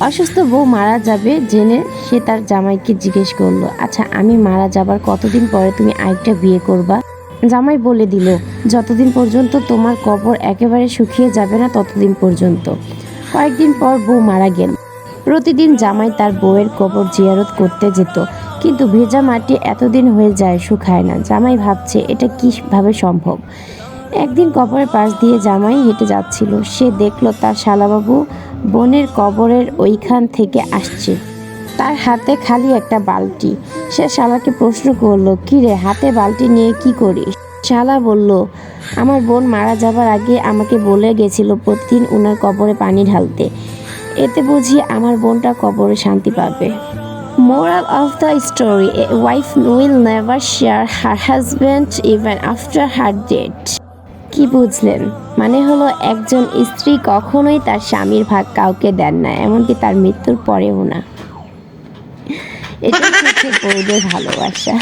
অসুস্থ বউ মারা যাবে জেনে সে তার জামাইকে জিজ্ঞেস করল আচ্ছা আমি মারা যাবার কতদিন পরে তুমি আরেকটা বিয়ে করবা? জামাই বলে দিল, যতদিন পর্যন্ত তোমার কবর একেবারে শুকিয়ে যাবে না, ততদিন পর্যন্ত। কয়েকদিন পর বউ মারা গেল। প্রতিদিন জামাই তার বউয়ের কবর জিয়ারত করতে যেত, কিন্তু ভেজা মাটি এতদিন হয়ে যায় শুকায় না। জামাই ভাবছে, এটা কীভাবে সম্ভব? একদিন কবরের পাশ দিয়ে জামাই হেঁটে যাচ্ছিল। সে দেখল তার শালাবাবু বোনের কবরের ওইখান থেকে আসছে। তার হাতে খালি একটা বালতি। সে শালাকে প্রশ্ন করল, কি রে, হাতে বালতি নিয়ে কি করিস? শালা বলল, আমার বোন মারা যাবার আগে আমাকে বলে গেছিল প্রতিদিন ওনার কবরে পানি ঢালতে। এতে বুঝি আমার বোনটা কবরে শান্তি পাবে। Moral of the story a wife will never share her husband even after her death কি বুঝলেন? মানে হলো একজন স্ত্রী কখনোই তার স্বামীর ভাগ কাউকে দেন না, এমনকি তার মৃত্যুর পরেও না। এটা হচ্ছে বৌদের ভালোবাসা।